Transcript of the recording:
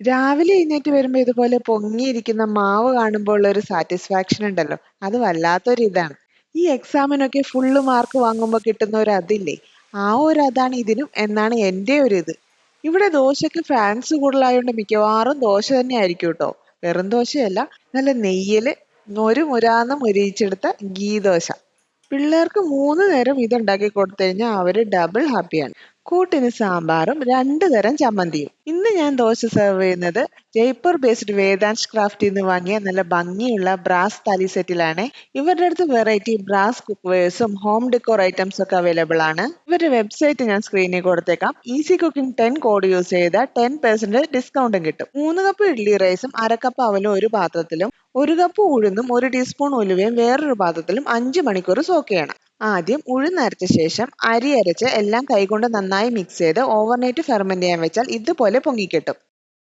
രാവിലെ എഴുന്നേറ്റ് വരുമ്പോ ഇതുപോലെ പൊങ്ങിയിരിക്കുന്ന മാവ് കാണുമ്പോൾ ഉള്ള ഒരു സാറ്റിസ്ഫാക്ഷൻ ഉണ്ടല്ലോ. അത് വല്ലാത്തൊരു ഇതാണ്. ഈ എക്സാമിനൊക്കെ ഫുള്ള് മാർക്ക് വാങ്ങുമ്പോൾ കിട്ടുന്ന ഒരു അതില്ലേ? ആ ഒരു അതാണ് ഇതിനും എന്നാണ് എന്റെ ഒരു ഇത്. ഇവിടെ ദോശയ്ക്ക് ഫാൻസ് കൂടുതലായതുകൊണ്ട് മിക്കവാറും ദോശ തന്നെ ആയിരിക്കും കേട്ടോ വെറും ദോശയല്ല. നല്ല നെയ്യിൽ ഒരു മുരാന്ന് മുരിയിച്ചെടുത്ത ഗീ ദോശ. പിള്ളേർക്ക് മൂന്ന് നേരം ഇതുണ്ടാക്കി കൊടുത്തു കഴിഞ്ഞാൽ അവർ ഡബിൾ ഹാപ്പിയാണ് കൂട്ടിന് സാമ്പാറും രണ്ട് തരം ചമ്മന്തിയും. ഇന്ന് ഞാൻ ദോശ സെർവ് ചെയ്യുന്നത് ജയ്പൂർ ബേസ്ഡ് വേദാൻസ് ക്രാഫ്റ്റിൽ നിന്ന് വാങ്ങിയ നല്ല ഭംഗിയുള്ള ബ്രാസ് തലി സെറ്റിലാണ് ഇവരുടെ അടുത്ത് വെറൈറ്റി ബ്രാസ് കുക്ക്വേഴ്സും ഹോം ഡെക്കോർ ഐറ്റംസ് ഒക്കെ അവൈലബിൾ ആണ്. ഇവരുടെ വെബ്സൈറ്റ് ഞാൻ സ്ക്രീനിൽ കൊടുത്തേക്കാം. Easy cooking ten code use ചെയ്ത ടെൻ പെർസെന്റ് ഡിസ്കൗണ്ടും കിട്ടും. മൂന്ന് കപ്പ് ഇഡ്ലി റൈസും അരക്കപ്പ് കപ്പ് അവലും ഒരു പാത്രത്തിലും ഒരു കപ്പ് ഉഴുന്നും ഒരു ടീസ്പൂൺ ഉലുവയും വേറൊരു പാത്രത്തിലും അഞ്ച് മണിക്കൂർ സോക്ക് ചെയ്യണം. ആദ്യം ഉഴുന്നരച്ച ശേഷം അരി അരച്ച് എല്ലാം കൈകൊണ്ട് നന്നായി മിക്സ് ചെയ്ത് ഓവർനൈറ്റ് ഫെർമെന്റ് ചെയ്യാൻ വെച്ചാൽ ഇതുപോലെ പൊങ്ങിക്കിട്ടും.